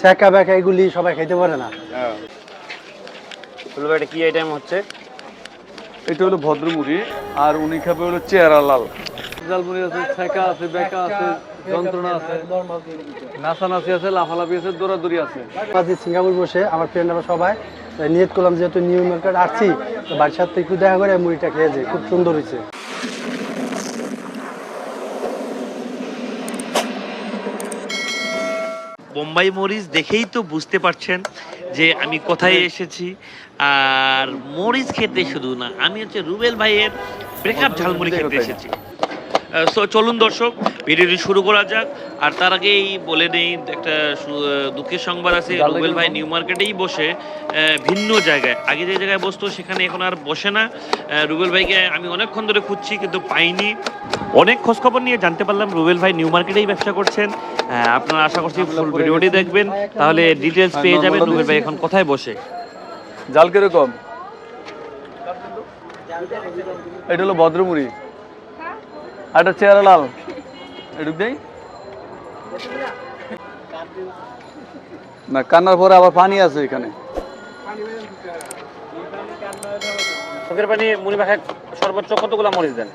ছ্যাঁকা ব্যাকা এগুলি সবাই খাইতে পারে না। এটা কি আইটেম হচ্ছে? এটা হলো ভদ্রমুড়ি আর উনি খাবে হলো চেহারা লাল। জালমুড়ি আছে ছেঁকা আছে বেকা আছে যন্ত্রণা আছে নাচানাচি আছে লাফালাফি আছে দৌড়াদৌড়ি আছে। আজ সিঙ্গাপুর বসে আমার ফ্রেন্ড আমরা সবাই তাই নিয়ত করলাম যেহেতু নিউ মার্কেট আসছি তো বাড়ির সাথে একটু দেখা করে মুড়িটা খেয়ে যাই খুব সুন্দর হয়েছে। বোম্বাই মরিচ দেখেই তো বুঝতে পারছেন যে আমি কোথায় এসেছি। আর মরিচ খেতে শুধু না আমি হচ্ছে রুবেল ভাইয়ের ব্রেকআপ ঝালমুড়ি খেতে এসেছি। সো চলুন দর্শক ভিডিওটি শুরু করা যাক। আর তার আগেই বলে নেই একটা দুঃখের সংবাদ আছে রুবেল ভাই নিউ মার্কেটেই বসে আহ, ভিন্ন জায়গায় আগে যে জায়গায় বসতো সেখানে এখন আর বসে না। রুবেল ভাইকে আমি অনেকক্ষণ ধরে খুঁজছি কিন্তু পাইনি। অনেক খোঁজখবর নিয়ে জানতে পারলাম রুবেল ভাই নিউ মার্কেটেই ব্যবসা করছেন। আপনারা আশা করছি ফুল ভিডিওটি দেখবেন। তাহলে ডিটেলস পেয়ে যাবেন রুবেল ভাই এখন কোথায় বসে। জাল কীরকম? এটা হলো ভদ্রমুড়ি। এটা চেহারা লাল। এটুক দেই। না কান্নার পরে আবার পানি আছে এখানে। চোখের পানি মুড়ি মাখায় সর্বোচ্চ কতগুলো মরিচ দেন?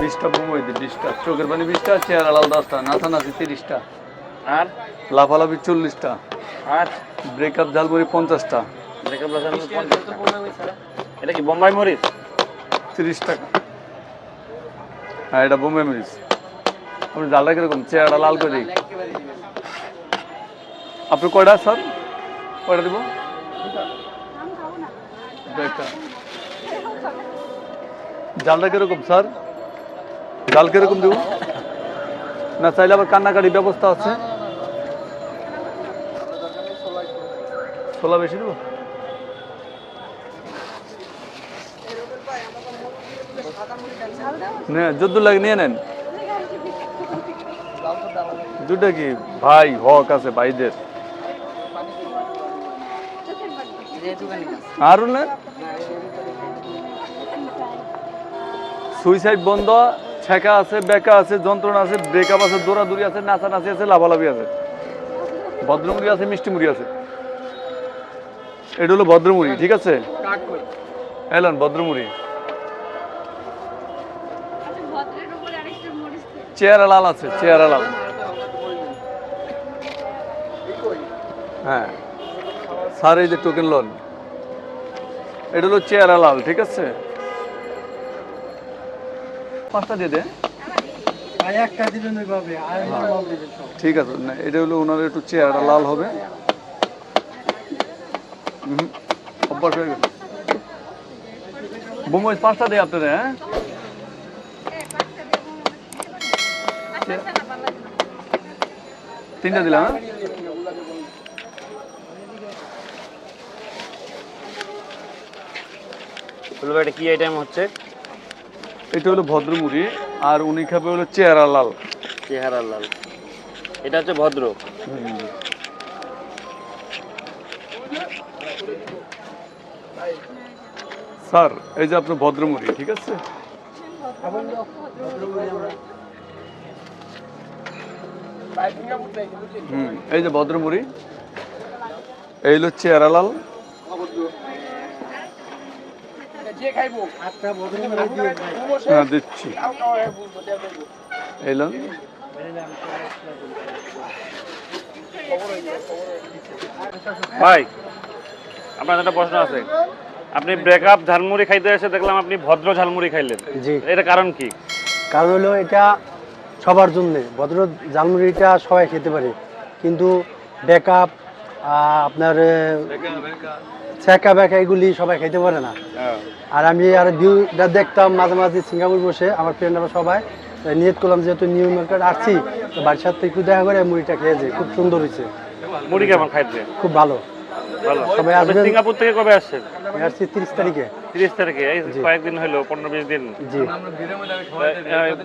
বিশটা বোমই দিই বিশটা। চোখের পানি বিশটা চেহারা লাল দশটা নাচানাচি তিরিশটা। আর? লাফালাফি চল্লিশটা। আর? ব্রেকআপ ঝালমুড়ি পঞ্চাশটা। ব্রেকআপ এটা কি বোম্বাই মরিচ? তিরিশ টাকা। হ্যাঁ এটা বোম্বে মরিচ। আপনি জালটা কীরকম চেহারাটা লাল করে দিই। আপনি কয়টা স্যার? কয়টা দিব? জালটা কীরকম স্যার? জাল কীরকম দিব? না, চাইলে আবার কান্নাকাটির ব্যবস্থা আছে। ছোলা বেশি দেবো? লাগে নিয়ে নেন। দুটা কি? ভাই হক আছে ভাইদের। আর না। সুইসাইড বন্ধ ছেঁকা আছে বেকা আছে যন্ত্রণা আছে ব্রেকআপ আছে দৌড়াদৌড়ি আছে নাচানাচি আছে লাভালাভি আছে। ভদ্রমুড়ি আছে মিষ্টি মুড়ি আছে। এটা হলো ভদ্রমুড়ি ঠিক আছে? এলন ভদ্রমুড়ি ভদ্রের উপরে আরেকটা মরিচ দিন। চেহারা লাল আছে চেহারা লাল হ্যাঁ। স্যার এই যে টোকেন লোন এটা হলো চেহারা লাল ঠিক আছে? পাঁচটা দিয়ে দে। একটা দিবেন ওইভাবে আর দিবেন সব। ঠিক আছে না এটা হলো ওনার একটু চেহারা লাল হবে। অভ্যাস হয়ে গেছে। বোমাই পাঁচটা দেয় আপনারা হ্যাঁ? তিনটা দিলাম হ্যাঁ? এটা কি আইটেম হচ্ছে? এটা হলো ভদ্রমুড়ি আর উনি খাবে হলো চেহারা লাল। চেহারা লাল। এটা হচ্ছে ভদ্র। স্যার এই যে আপনার ভদ্রমুড়ি ঠিক আছে? হুম এই যে ভদ্রমুড়ি। এই হলো চেহারা লাল। হ্যাঁ দিচ্ছি। এলন ভাই আপনার একটা প্রশ্ন আছে। আপনি ব্রেকআপ ঝালমুড়ি খাইতে এসে দেখলাম আপনি ভদ্র ঝালমুড়ি খাইলেন। জি। এটা কারণ কি? কারণ হলো এটা সবার জন্য। ভদ্র জালমুড়িটা সবাই খেতে পারে। কিন্তু ব্যাকআপ আপনার ছ্যাঁকা ব্যাকা এগুলি সবাই খেতে পারে না। আর আমি আর ভিউটা দেখতাম মাঝে মাঝে সিঙ্গাপুর বসে আমার ফ্রেন্ড আমরা সবাই। নিয়ত করলাম যেহেতু নিউ মার্কেট আসছি তো বাড়ির সাথে একটু দেখা করে মুড়িটা খেয়ে যাই। খুব সুন্দর হয়েছে। মুড়ি কেমন খাইতে? খুব ভালো। সবাই আসবেন। সিঙ্গাপুর থেকে কবে আসছেন? আসছি তিরিশ তারিখে। তিরিশ তারিখে। কয়েকদিন হলো পনেরো বিশ দিন।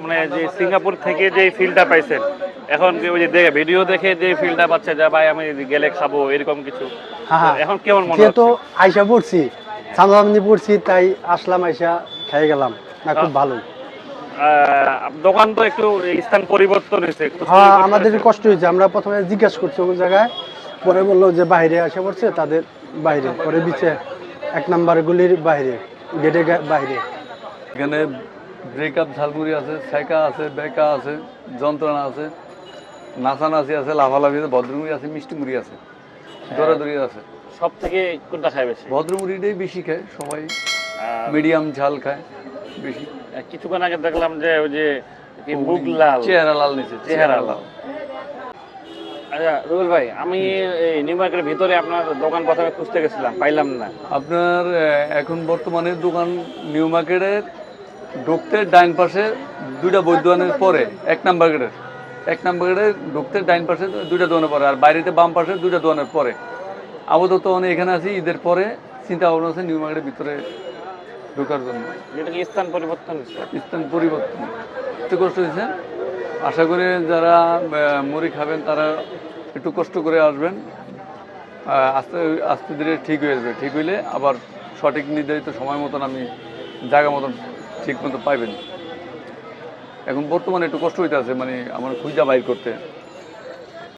মানে যে সিঙ্গাপুর থেকে যে ফিলটা পাইছেন এখন ওই যে দেখে ভিডিও দেখে যে ফিলটা পাচ্ছে যা ভাই আমি গেলে খাব এরকম কিছু। হ্যাঁ হ্যাঁ। এখন কেমন মনে হচ্ছে? আইসা পড়ছি সামনাসামনি পড়ছি তাই আসলাম আইসা খেয়ে গেলাম। না খুব ভালোই। আহ, দোকান তো একটু স্থান পরিবর্তন হয়েছে হ্যাঁ আমাদের কষ্ট হয়েছে। আমরা প্রথমে জিজ্ঞাসা করছি কোন জায়গায় পরে বলল যে বাইরে আসে পড়ছে তাদের বাইরে পরে বিচে এক নাম্বার গুলির বাইরে গেটে বাইরে। এখানে ব্রেকআপ ঝালমুড়ি আছে সেকা আছে বেকা আছে যন্ত্রণা আছে নাচানাচি আছে লাভালাভি আছে ভদ্রমুড়ি আছে মিষ্টি মুড়ি আছে দৌড়াদৌড়ি আছে। সব থেকে কোনটা খায় বেশি? ভদ্রমুড়িটাই বেশি খায় সবাই মিডিয়াম ঝাল খায় বেশি। কিছুক্ষণ আগে দেখলাম যে ওই যে কি মুখ লাল। চেহারা লাল নিচে চেহারা লাল। আচ্ছা রুবেল ভাই আমি এই নিউ মার্কেটের ভিতরে আপনার দোকান প্রথমে খুঁজতে গেছিলাম পাইলাম না। আপনার এখন বর্তমানে দোকান নিউ মার্কেটের ঢুকতে ডাইন পাশে দুইটা বই দোকানের পরে এক নাম্বার গেটের এক নাম্বার গেটের ঢুকতে ডাইন পাশে দুইটা দোকানের পরে আর বাইরেতে বাম পাশে দুইটা দোকানের পরে। আপাতত অনেক এখানে আছি ঈদের পরে চিন্তা ভাবনা আছে নিউ মার্কেটের ভিতরে ঢোকার জন্য। এটা কি স্থান পরিবর্তন স্থান পরিবর্তন। কষ্ট হয়েছে? আশা করি যারা মুড়ি খাবেন তারা একটু কষ্ট করে আসবেন। আস্তে আস্তে ধীরে ঠিক হয়ে যাবে। ঠিক হইলে আবার সঠিক নির্ধারিত সময় মতন আমি জায়গা মতন ঠিক মতো পাইবেন। এখন বর্তমানে একটু কষ্ট হইতে আছে মানে আমার খুঁজা বাইর করতে।